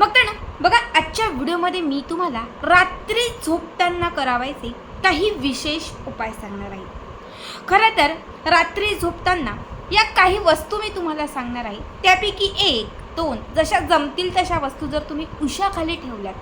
मग कारण बघा आजच्या व्हिडिओमध्ये मी तुम्हाला रात्री झोपताना करावायचे काही विशेष उपाय सांगणार आहे. खरं तर रात्री झोपताना या काही वस्तू मी तुम्हाला सांगणार आहे. त्यापैकी एक दोन जशा जमतील तशा वस्तू जर तुम्ही उशाखाली ठेवल्यात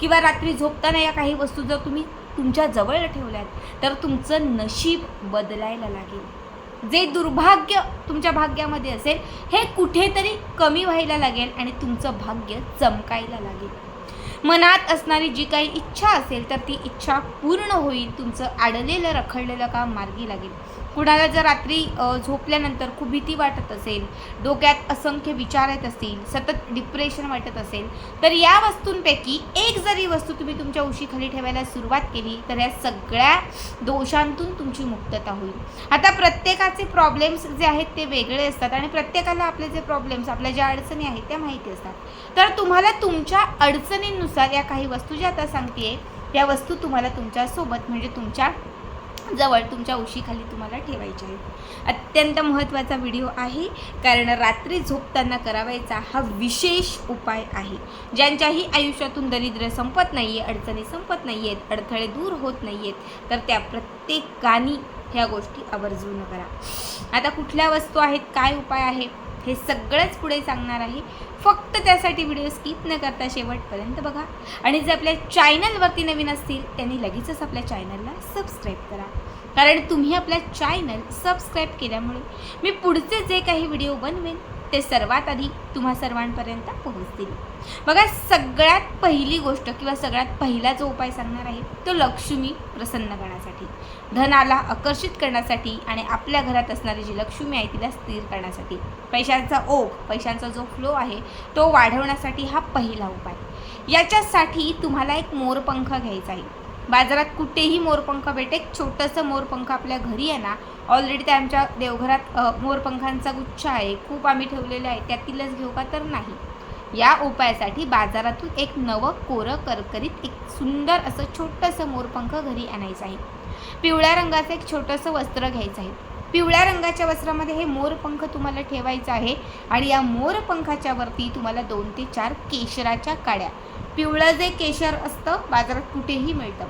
किंवा रात्री झोपताना या काही वस्तू जर तुम्ही तुमच्या जवळ ठेवल्यात तर तुमचं नशीब बदलायला लागेल. जे दुर्भाग्य तुमच्या भाग्यामध्ये असेल हे कुठेतरी कमी व्हायला लागेल आणि तुमचं भाग्य चमकायला लागेल. मनात असणारी जी काही इच्छा असेल तर ती इच्छा पूर्ण होईल तुमचं अडलेलं रखडलेलं काम मार्गी लागेल. कुणाला जर रात्री झोपल्यानंतर खूप भीती वाटत असेल डोक्यात असंख्य विचार येत असतील सतत डिप्रेशन वाटत असेल तर या वस्तूंपैकी एक जरी वस्तू तुम्ही तुमच्या उशीखाली ठेवायला सुरुवात केली तर या सगळ्या दोषांतून तुमची मुक्तता होईल. आता प्रत्येकाचे प्रॉब्लेम्स जे आहेत ते वेगळे असतात आणि प्रत्येकाला आपले जे प्रॉब्लेम्स आपल्या ज्या अडचणी आहेत त्या माहिती असतात. तर तुम्हाला तुमच्या अडचणींनुसार या काही वस्तू ज्या आता सांगते या वस्तू तुम्हाला तुमच्यासोबत म्हणजे तुमच्या जवळ तुमच्या उशीखाली तुम्हाला ठेवायचे आहेत. अत्यंत महत्त्वाचा व्हिडिओ आहे कारण रात्री झोपताना करावायचा हा विशेष उपाय आहे. ज्यांच्याही आयुष्यातून दरिद्र संपत नाही आहे अडचणी संपत नाही आहेत अडथळे दूर होत नाही आहेत तर त्या प्रत्येकानी ह्या गोष्टी आवर्जून करा. आता कुठल्या वस्तू आहेत काय उपाय आहे? हे सगळंच पुढे सांगणार आहे. फक्त त्यासाठी व्हिडिओ स्किप न करता शेवटपर्यंत बघा. आणि जे आपल्या चॅनलवरती नवीन असतील त्यांनी लगेचच आपल्या चॅनलला सबस्क्राईब करा. कारण तुम्ही आपल्या चॅनल सबस्क्राईब केल्यामुळे मी पुढचे जे काही व्हिडिओ बनवेन ते सर्वात आधी तुम्हा सर्वांपर्यंत पोहोचतील. बघा सगळ्यात पहिली गोष्ट किंवा सगळ्यात पहिला जो उपाय सांगणार आहे तो लक्ष्मी प्रसन्न करण्यासाठी. धनाला आकर्षित करण्यासाठी आणि आपल्या घरात असणारी जी लक्ष्मी आहे तिला स्थिर करण्यासाठी. पैशांचा ओघ पैशांचा जो फ्लो आहे तो वाढवण्यासाठी हा पहिला उपाय. याच्यासाठी तुम्हाला एक मोरपंख घ्यायचा आहे. बाजारात कुठेही मोरपंख भेटे एक छोटंसं मोरपंख आपल्या घरी आहे ना ऑलरेडी त्या आमच्या देवघरात मोरपंखांचा गुच्छ आहे. खूप आम्ही ठेवलेले आहे त्यातीलच घेऊ का तर नाही. या उपायासाठी बाजारातून एक नवं कोरं करकरीत एक सुंदर असं छोटंसं मोरपंख घरी आणायचं आहे. पिवळ्या रंगाचं एक छोटंसं वस्त्र घ्यायचं आहे. पिवळ्या रंगाच्या वस्त्रामध्ये हे मोरपंख तुम्हाला ठेवायचं आहे. आणि या मोरपंखाच्या वरती तुम्हाला दोन ते चार केशराच्या काड्या पिवळं जे केशर असतं बाजारात कुठेही मिळतं.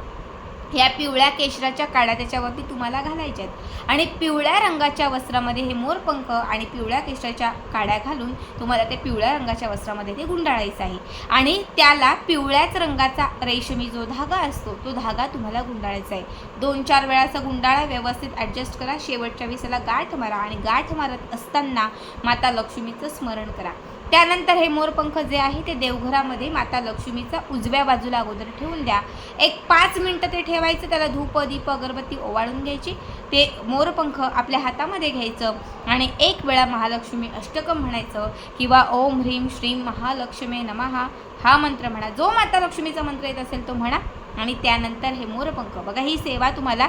ह्या पिवळ्या केशराच्या काड्या त्याच्यावरती तुम्हाला घालायच्या आहेत. आणि पिवळ्या रंगाच्या वस्त्रामध्ये हे मोरपंख आणि पिवळ्या केशराच्या काड्या घालून तुम्हाला ते पिवळ्या रंगाच्या वस्त्रामध्ये ते गुंडाळायचं आहे. आणि त्याला पिवळ्याच रंगाचा रेशमी जो धागा असतो तो धागा तुम्हाला गुंडाळायचा आहे. दोन चार वेळा असा गुंडाळा व्यवस्थित ॲडजस्ट करा. शेवटच्या विसाला गाठ मारा आणि गाठ मारत असताना माता लक्ष्मीचं स्मरण करा. त्यानंतर हे मोरपंख जे आहे ते देवघरामध्ये माता लक्ष्मीचा उजव्या बाजूला अगोदर ठेवून द्या. एक पाच मिनटं ते ठेवायचं त्याला धूप दीप अगरबत्ती ओवाळून घ्यायची. ते मोरपंख आपल्या हातामध्ये घ्यायचं आणि एक वेळा महालक्ष्मी अष्टकम म्हणायचं किंवा ओम ह्रीम श्रीम महालक्ष्मी नमहा हा मंत्र म्हणा. जो माता लक्ष्मीचा मंत्र येत असेल तो म्हणा. आणि त्यानंतर हे मोरपंख बघा ही सेवा तुम्हाला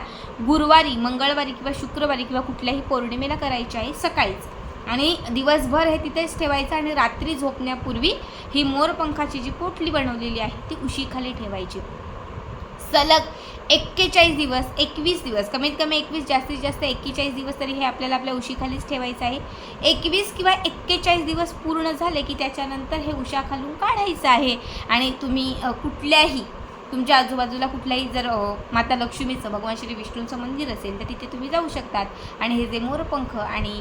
गुरुवारी मंगळवारी किंवा शुक्रवारी किंवा कुठल्याही पौर्णिमेला करायची आहे सकाळीच. आणि दिवसभर हे तिथेच ठेवायचं आणि रात्री झोपण्यापूर्वी ही मोरपंखाची जी पोटली बनवलेली आहे ती उशीखाली ठेवायची. सलग एक्केचाळीस दिवस एकवीस दिवस कमीत कमी एकवीस जास्तीत जास्त एक्केचाळीस दिवस तरी हे आपल्याला आपल्या उशीखालीच ठेवायचं आहे. एकवीस किंवा एक्केचाळीस दिवस पूर्ण झाले की त्याच्यानंतर हे उशाखालून काढायचं आहे. आणि तुम्ही कुठल्याही तुमच्या आजूबाजूला कुठल्याही जर माता लक्ष्मीचं भगवान श्री विष्णूंचं मंदिर असेल तर तिथे तुम्ही जाऊ शकतात. आणि हे जे मोरपंख आणि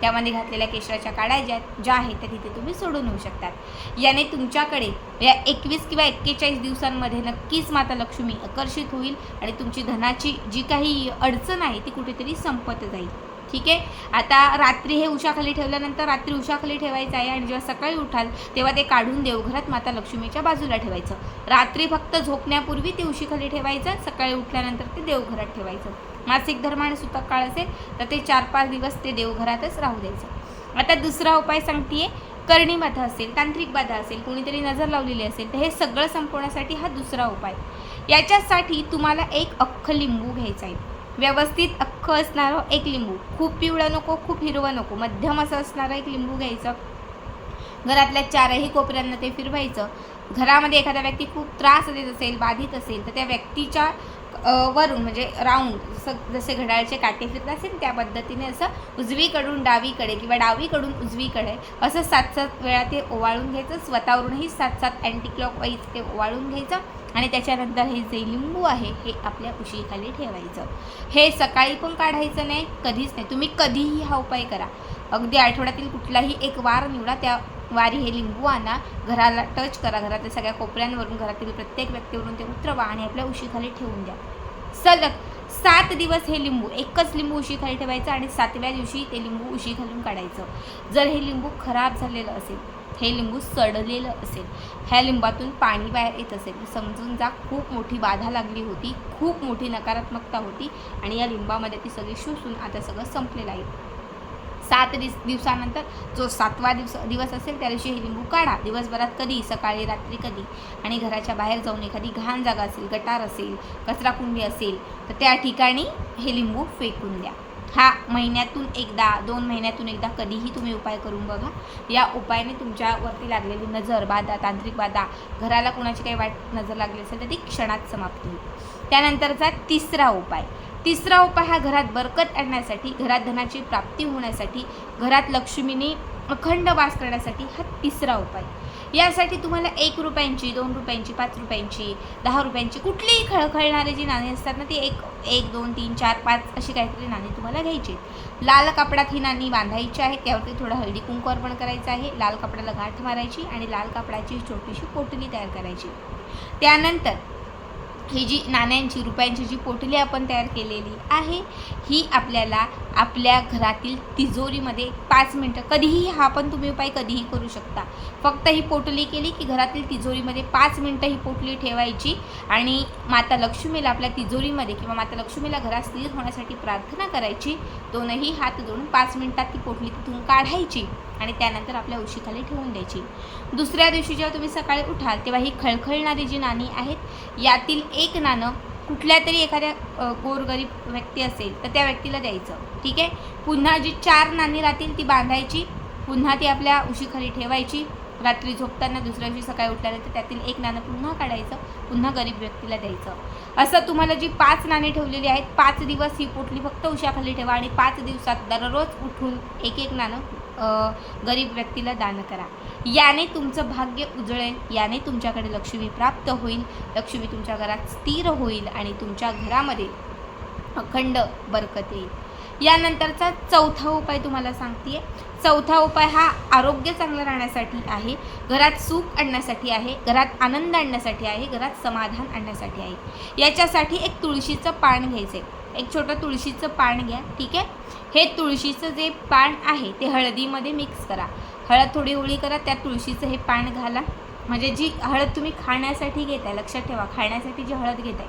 त्यामध्ये घातलेल्या केशराच्या काड्या ज्या ज्या आहेत त्या तिथे तुम्ही सोडून येऊ शकतात. याने तुमच्याकडे या एकवीस किंवा एक्केचाळीस दिवसांमध्ये नक्कीच माता लक्ष्मी आकर्षित होईल आणि तुमची धनाची जी काही अडचण आहे ती कुठेतरी संपत जाईल. ठीक आहे? आता रात्री हे उशाखाली ठेवल्यानंतर रात्री उशाखाली ठेवायचं आहे आणि जेव्हा सकाळी उठाल तेव्हा ते काढून देवघरात माता लक्ष्मीच्या बाजूला ठेवायचं. रात्री फक्त झोपण्यापूर्वी ते उशीखाली ठेवायचं सकाळी उठल्यानंतर ते देवघरात ठेवायचं. मासिक धर्माने सुतक काळ असेल तर ते चार पाच दिवस ते देवघरातच राहू द्यायचं. आता दुसरा उपाय सांगते करणी बाधा असेल तांत्रिक बाधा असेल कोणीतरी नजर लावलेली असेल तर हे सगळं संपवण्यासाठी हा दुसरा उपाय. याच्यासाठी तुम्हाला एक अख्खं लिंबू घ्यायचा आहे. व्यवस्थित अख्खं असणारं हो, एक लिंबू. खूप पिवळं नको खूप हिरवं नको. मध्यम असं असणारं एक लिंबू घ्यायचं. घरातल्या चारही कोपऱ्यांना ते फिरवायचं. घरामध्ये एखादा व्यक्ती खूप त्रास देत असेल बाधित असेल तर त्या व्यक्तीच्या वरून म्हणजे राऊंड जसं जसे घड्याळचे काटे फिरत असेल त्या पद्धतीने असं उजवीकडून डावीकडे किंवा डावीकडून उजवीकडे असं सात सात वेळा ते ओवाळून घ्यायचं. स्वतःवरूनही सात सात अँटी क्लॉक वाईज ते ओवाळून घ्यायचं आणि त्याच्यानंतर हे जे लिंबू आहे हे आपल्या उशीखाली ठेवायचं. हे सकाळी पण काढायचं नाही कधीच नाही. तुम्ही कधीही हा उपाय करा. अगदी आठवड्यातील कुठलाही एक वार निवडा त्या वारी हे लिंबू आणा घराला टच करा घरातल्या सगळ्या कोपऱ्यांवरून घरातील प्रत्येक व्यक्तीवरून ते उतरवा आणि आपल्या उशीखाली ठेवून द्या. सलग सात दिवस हे लिंबू एकच लिंबू उशीखाली ठेवायचं आणि सातव्या दिवशी ते लिंबू उशी घालून काढायचं. जर हे लिंबू खराब झालेलं असेल हे लिंबू सडलेलं असेल ह्या लिंबातून पाणी बाहेर येत असेल तर समजून जा खूप मोठी बाधा लागली होती खूप मोठी नकारात्मकता होती आणि या लिंबामध्ये ती सगळी शोषून आता सगळं संपलेलं आहे. सात दिस दिवसानंतर जो सातवा दिवस दिवस असेल त्या दिवशी हे लिंबू काढा. दिवसभरात कधी? सकाळी रात्री कधी? आणि घराच्या बाहेर जाऊन एखादी घाण जागा असेल गटार असेल कचराकुंडी असेल तर त्या ठिकाणी हे लिंबू फेकून द्या. हा महिन्यातून एकदा दोन महिन्यातून एकदा कधीही तुम्ही उपाय करून बघा. या उपायाने तुमच्यावरती लागलेली नजर बाधा तांत्रिक बाधा घराला कुणाची काही वाईट नजर लागली असेल तर ती क्षणात समाप्त होईल. त्यानंतरचा तिसरा उपाय. तिसरा उपाय हा घरात बरकत आणण्यासाठी घरात धनाची प्राप्ती होण्यासाठी घरात लक्ष्मीने अखंड वास करण्यासाठी हा तिसरा उपाय यासाठी तुम्हाला एक रुपयांची दोन रुपयांची पाच रुपयांची दहा रुपयांची कुठलीही खळखळणारी जी नाणी असतात ना ती एक एक दोन तीन चार पाच अशी काहीतरी नाणी तुम्हाला घ्यायची आहेत. लाल कापडात ही नाणी बांधायची आहे त्यावरती थोडं हळदी कुंकू अर्पण करायचं आहे लाल कपड्याला गाठ मारायची आणि लाल कपड्याची छोटीशी पोटली तयार करायची त्यानंतर ही जी नाण्यांची रुपयांची जी पोटली आपण तयार केलेली आहे ही आपल्याला आपल्या घरातील तिजोरीमध्ये पाच मिनटं कधीही हा पण तुम्ही उपाय कधीही करू शकता. फक्त ही पोटली केली की घरातील तिजोरीमध्ये पाच मिनटं ही पोटली ठेवायची आणि माता लक्ष्मीला आपल्या तिजोरीमध्ये किंवा माता लक्ष्मीला घरात स्थिर होण्यासाठी प्रार्थना करायची. दोनही हात जोडून पाच मिनटात ती पोटली तिथून काढायची. आणि त्यानंतर आपल्या उशीखाली ठेवून द्यायची. दुसऱ्या दिवशी जेव्हा तुम्ही सकाळी उठाल तेव्हा ही खळखळणारी जी नाणी आहेत यातील एक नाणं कुठल्या तरी एखाद्या गोरगरीब व्यक्ती असेल तर त्या व्यक्तीला द्यायचं. ठीक आहे? पुन्हा जी चार नाणी राहतील ती बांधायची. पुन्हा ती आपल्या उशीखाली ठेवायची. रात्री झोपताना दुसऱ्या दिवशी सकाळी उठल्यानंतर त्यातील एक नाणं पुन्हा काढायचं पुन्हा गरीब व्यक्तीला द्यायचं. असं तुम्हाला जी पाच नाणी ठेवलेली आहेत पाच दिवस ही पोटली फक्त उशाखाली ठेवा आणि पाच दिवसात दररोज उठून एक एक नाणं गरीब व्यक्तीला दान करा. याने तुमचं भाग्य उजळेल याने तुमच्याकडे लक्ष्मी प्राप्त होईल. लक्ष्मी तुमच्या घरात स्थिर होईल आणि तुमच्या घरामध्ये अखंड बरकत येईल. यानंतरचा चौथा उपाय तुम्हाला सांगते चौथा उपाय हा आरोग्य चांगलं राहण्यासाठी आहे घरात सुख आणण्यासाठी आहे घरात आनंद आणण्यासाठी आहे घरात समाधान आणण्यासाठी आहे. याच्यासाठी एक तुळशीचं पान घ्यायचं आहे एक छोटं तुळशीचं पान घ्या ठीक आहे? हे तुळशीचं जे पान आहे ते हळदीमध्ये मिक्स करा. हळद थोडी ओळी करा त्या तुळशीचं हे पान घाला. म्हणजे जी हळद तुम्ही खाण्यासाठी घेताय लक्षात ठेवा खाण्यासाठी जी हळद घेताय.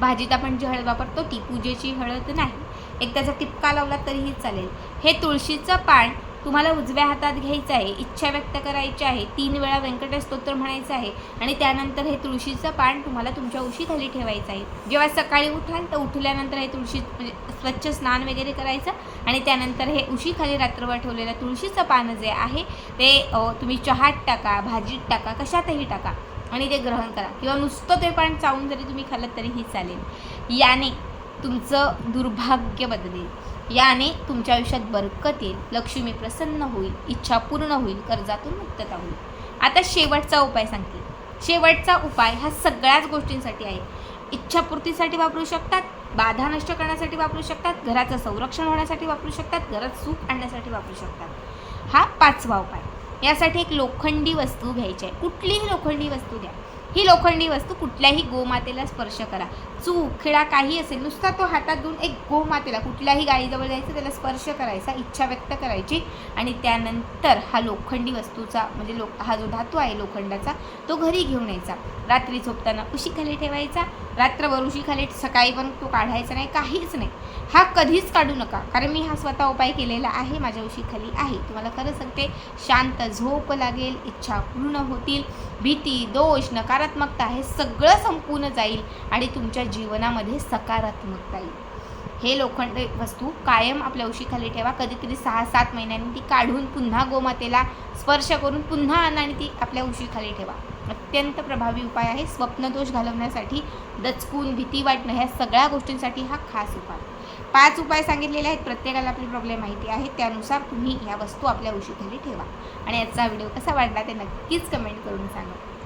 भाजीत आपण जी हळद वापरतो ती पूजेची हळद नाही. एक त्याचा टिपका लावला तरीही चालेल. हे तुळशीचं पान तुम्हाला उजव्या हातात घ्यायचं आहे इच्छा व्यक्त करायची आहे तीन वेळा व्यंकटेश स्तोत्र म्हणायचं आहे आणि त्यानंतर हे तुळशीचं पान तुम्हाला तुमच्या उशीखाली ठेवायचं आहे. जेव्हा सकाळी उठाल तर उठल्यानंतर हे तुळशी म्हणजे स्वच्छ स्नान वगैरे करायचं आणि त्यानंतर हे उशीखाली रात्रभर ठेवलेलं तुळशीचं पान जे आहे ते तुम्ही चहात टाका भाजीत टाका कशातही टाका आणि ते ग्रहण करा. किंवा नुसतं ते पान चावून जरी तुम्ही खाल्लं तरीही चालेल. याने तुमचं दुर्भाग्य बदलेल. याने तुमच्या आयुष्यात बरकत येईल लक्ष्मी प्रसन्न होईल इच्छा पूर्ण होईल कर्जातून मुक्तता होईल. आता शेवटचा उपाय सांगते. शेवटचा उपाय हा सगळ्याच गोष्टींसाठी आहे. इच्छापूर्तीसाठी वापरू शकतात बाधा नष्ट करण्यासाठी वापरू शकतात घराचं संरक्षण होण्यासाठी वापरू शकतात घरात सुख आणण्यासाठी वापरू शकतात. हा पाचवा उपाय. यासाठी एक लोखंडी वस्तू घ्यायची आहे. कुठलीही लोखंडी वस्तू घ्या ही लोखंडी वस्तू कुठल्याही गोमातेला स्पर्श करा. चूक खिळा काही असेल नुसता तो हातात घेऊन एक गोमातेला कुठल्याही गायीजवळ जायचं त्याला स्पर्श करायचा इच्छा व्यक्त करायची. आणि त्यानंतर हा लोखंडी वस्तूचा म्हणजे लो हा जो धातू आहे लोखंडाचा तो घरी घेऊन यायचा. रात्री झोपताना उशीखाली ठेवायचा. रात्रभर उशीखाली सकाळी पण तो काढायचा नाही काहीच नाही. हा कधीच काढू नका. कारण मी हा स्वतः उपाय केलेला आहे माझ्या उशीखाली आहे. तुम्हाला खरं सांगते शांत झोप लागेल इच्छा पूर्ण होतील भीती दोष नकारात्मकता हे सगळं संपूर्ण जाईल आणि तुमच्या जीवनामध्ये सकारात्मकता येईल. हे लोखंड वस्तू कायम आपल्या उशीखाली ठेवा. कधीतरी सहा सात महिन्यांनी ती काढून पुन्हा गोमातेला स्पर्श करून पुन्हा आणा आणि ती आपल्या उशीखाली ठेवा. अत्यंत प्रभावी उपाय आहे. स्वप्नदोष घालवण्यासाठी दचकून भीती वाटणं ह्या सगळ्या गोष्टींसाठी हा खास उपाय. पाच उपाय सांगितलेले आहेत. प्रत्येकाला आपली प्रॉब्लेम माहिती आहे. त्यानुसार तुम्ही ह्या वस्तू आपल्या उशीखाली ठेवा. आणि याचा व्हिडिओ कसा वाटला ते नक्कीच कमेंट करून सांगा.